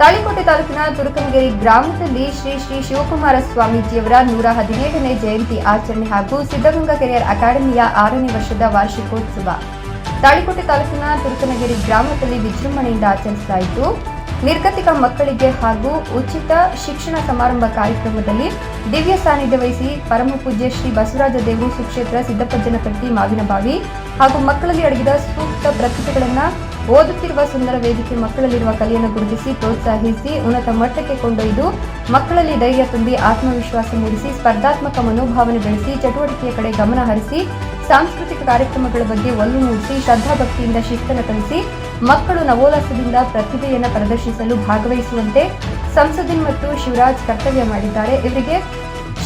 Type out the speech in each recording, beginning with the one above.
ತಾಳಿಕೋಟೆ ತಾಲೂಕಿನ ತುರುಕನಗಿರಿ ಗ್ರಾಮದಲ್ಲಿ ಶ್ರೀ ಶ್ರೀ ಶಿವಕುಮಾರ ಸ್ವಾಮೀಜಿಯವರ ನೂರ ಹದಿನೇಳನೇ ಜಯಂತಿ ಆಚರಣೆ ಹಾಗೂ ಸಿದ್ದಗಂಗಾ ಕೆರಿಯರ್ ಅಕಾಡೆಮಿಯ ಆರನೇ ವರ್ಷದ ವಾರ್ಷಿಕೋತ್ಸವ. ತಾಳಿಕೋಟೆ ತಾಲೂಕಿನ ತುರುಕನಗಿರಿ ಗ್ರಾಮದಲ್ಲಿ ವಿಜೃಂಭಣೆಯಿಂದ ಆಚರಿಸಲಾಯಿತು. ನಿರ್ಗತಿಕ ಮಕ್ಕಳಿಗೆ ಹಾಗೂ ಉಚಿತ ಶಿಕ್ಷಣ ಸಮಾರಂಭ ಕಾರ್ಯಕ್ರಮದಲ್ಲಿ ದಿವ್ಯ ಸಾನ್ನಿಧ್ಯ ವಹಿಸಿ ಪರಮ ಪೂಜ್ಯ ಶ್ರೀ ಬಸವರಾಜ ದೇವು ಸುಕ್ಷೇತ್ರ ಸಿದ್ದಪ್ಪಜ್ಜನಕಟ್ಟಿ ಮಾವಿನಬಾವಿ ಹಾಗೂ ಮಕ್ಕಳಲ್ಲಿ ಅಡಗಿದ ಸೂಕ್ತ ಪ್ರತಿಭೆಗಳನ್ನು ಓದುತ್ತಿರುವ ಸುಂದರ ವೇದಿಕೆ ಮಕ್ಕಳಲ್ಲಿರುವ ಕಲೆಯನ್ನು ಗುರುತಿಸಿ ಪ್ರೋತ್ಸಾಹಿಸಿ ಉನ್ನತ ಮಟ್ಟಕ್ಕೆ ಕೊಂಡೊಯ್ದು ಮಕ್ಕಳಲ್ಲಿ ಧೈರ್ಯ ತುಂಬಿ ಆತ್ಮವಿಶ್ವಾಸ ಮೂಡಿಸಿ ಸ್ಪರ್ಧಾತ್ಮಕ ಮನೋಭಾವನೆ ಬೆಳೆಸಿ ಚಟುವಟಿಕೆಯ ಕಡೆ ಗಮನ ಹರಿಸಿ ಸಾಂಸ್ಕೃತಿಕ ಕಾರ್ಯಕ್ರಮಗಳ ಬಗ್ಗೆ ಒಲವು ಮೂಡಿಸಿ ಶ್ರದ್ಧಾಭಕ್ತಿಯಿಂದ ಶಿಕ್ಷಣ ಕಲಿಸಿ ಮಕ್ಕಳು ನವೋಲ್ಲಾಸದಿಂದ ಪ್ರತಿಭೆಯನ್ನು ಪ್ರದರ್ಶಿಸಲು ಭಾಗವಹಿಸುವಂತೆ ಸಂಸದಿನ್ ಮತ್ತು ಶಿವರಾಜ್ ಕರ್ತವ್ಯ ಮಾಡಿದ್ದಾರೆ. ಇವರಿಗೆ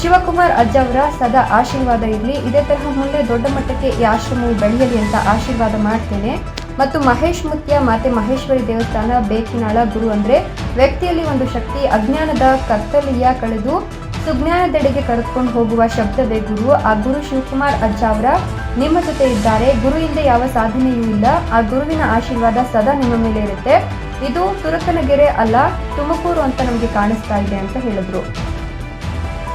ಶಿವಕುಮಾರ್ ಅಜ್ಜ ಅವರ ಸದಾ ಆಶೀರ್ವಾದ ಇರಲಿ. ಇದೇ ತರಹ ಮುಂದೆ ದೊಡ್ಡ ಮಟ್ಟಕ್ಕೆ ಈ ಆಶ್ರಮವು ಬೆಳೆಯಲಿ ಅಂತ ಆಶೀರ್ವಾದ ಮಾಡ್ತೇನೆ. ಮತ್ತು ಮಹೇಶ್ ಮುತ್ಯ, ಮಾತೆ ಮಹೇಶ್ವರಿ ದೇವಸ್ಥಾನ, ಬೇಕಿನಾಳ, ಗುರು ಅಂದ್ರೆ ವ್ಯಕ್ತಿಯಲ್ಲಿ ಒಂದು ಶಕ್ತಿ, ಅಜ್ಞಾನದ ಕತ್ತಲೆಯ ಕಳೆದು ಸುಜ್ಞಾನದೆಡೆಗೆ ಕರೆದುಕೊಂಡು ಹೋಗುವ ಶಬ್ದವೇ ಗುರು. ಆ ಗುರು ಶಿವಕುಮಾರ್ ಅಜ್ಜ ಅವರ ನಿಮ್ಮ ಜೊತೆ ಇದ್ದಾರೆ. ಗುರು ಹಿಂದೆ ಯಾವ ಸಾಧನೆಯೂ ಇಲ್ಲ. ಆ ಗುರುವಿನ ಆಶೀರ್ವಾದ ಸದಾ ನಿಮ್ಮ ಮೇಲೆ ಇರುತ್ತೆ. ಇದು ಸುರಕನಗೆರೆ ಅಲ್ಲ, ತುಮಕೂರು ಅಂತ ನಮಗೆ ಕಾಣಿಸ್ತಾ ಇದೆ ಅಂತ ಹೇಳಿದ್ರು.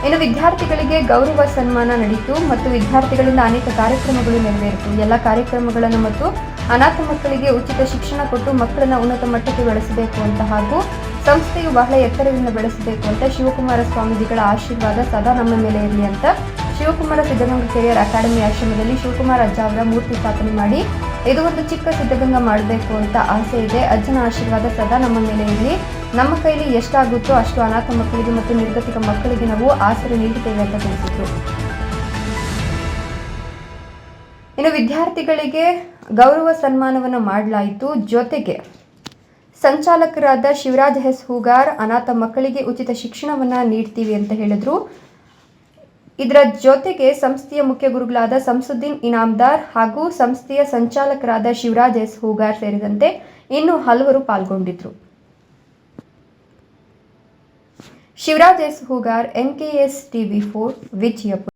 ಇನ್ನು ವಿದ್ಯಾರ್ಥಿಗಳಿಗೆ ಗೌರವ ಸನ್ಮಾನ ನಡೆಯಿತು ಮತ್ತು ವಿದ್ಯಾರ್ಥಿಗಳಿಂದ ಅನೇಕ ಕಾರ್ಯಕ್ರಮಗಳು ನೆರವೇರಿತು. ಎಲ್ಲ ಕಾರ್ಯಕ್ರಮಗಳನ್ನು ಮತ್ತು ಅನಾಥ ಮಕ್ಕಳಿಗೆ ಉಚಿತ ಶಿಕ್ಷಣ ಕೊಟ್ಟು ಮಕ್ಕಳನ್ನ ಉನ್ನತ ಮಟ್ಟಕ್ಕೆ ಬೆಳೆಸಬೇಕು ಅಂತ ಹಾಗೂ ಸಂಸ್ಥೆಯು ಬಹಳ ಎತ್ತರದಿಂದ ಬೆಳೆಸಬೇಕು ಅಂತ ಶಿವಕುಮಾರ ಸ್ವಾಮೀಜಿಗಳ ಆಶೀರ್ವಾದ ಸದಾ ನಮ್ಮ ಮೇಲೆ ಇರಲಿ ಅಂತ ಶಿವಕುಮಾರ ಸಿದ್ಧಗಂಗಾ ಕೆರಿಯರ್ ಅಕಾಡೆಮಿ ಆಶ್ರಮದಲ್ಲಿ ಶಿವಕುಮಾರ ಅಜ್ಜ ಅವರ ಮೂರ್ತಿ ಸ್ಥಾಪನೆ ಮಾಡಿ ಇದು ಒಂದು ಚಿಕ್ಕ ಸಿದ್ಧಗಂಗಾ ಮಾಡಬೇಕು ಅಂತ ಆಸೆ ಇದೆ. ಅಜ್ಜನ ಆಶೀರ್ವಾದ ಸದಾ ನಮ್ಮ ಮೇಲೆ ಇರಲಿ. ನಮ್ಮ ಕೈಲಿ ಎಷ್ಟಾಗುತ್ತೋ ಅಷ್ಟು ಅನಾಥ ಮಕ್ಕಳಿಗೆ ಮತ್ತು ನಿರ್ಗತಿಕ ಮಕ್ಕಳಿಗೆ ನಾವು ಆಸರೆ ನೀಡುತ್ತೇವೆ ಅಂತ ತಿಳಿಸಿದ್ರು. ಇನ್ನು ವಿದ್ಯಾರ್ಥಿಗಳಿಗೆ ಗೌರವ ಸನ್ಮಾನವನ್ನು ಮಾಡಲಾಯಿತು. ಜೊತೆಗೆ ಸಂಚಾಲಕರಾದ ಶಿವರಾಜ್ ಎಸ್ ಹೂಗಾರ್ ಅನಾಥ ಮಕ್ಕಳಿಗೆ ಉಚಿತ ಶಿಕ್ಷಣವನ್ನು ನೀಡ್ತೀವಿ ಅಂತ ಹೇಳಿದ್ರು. ಇದರ ಜೊತೆಗೆ ಸಂಸ್ಥೆಯ ಮುಖ್ಯ ಗುರುಗಳಾದ ಸಂಸುದ್ದೀನ್ ಇನಾಮ್ದಾರ್ ಹಾಗೂ ಸಂಸ್ಥೆಯ ಸಂಚಾಲಕರಾದ ಶಿವರಾಜ್ ಎಸ್ ಹೂಗಾರ್ ಸೇರಿದಂತೆ ಇನ್ನೂ ಹಲವರು ಪಾಲ್ಗೊಂಡಿದ್ರು. Shivaraj S Hugar N K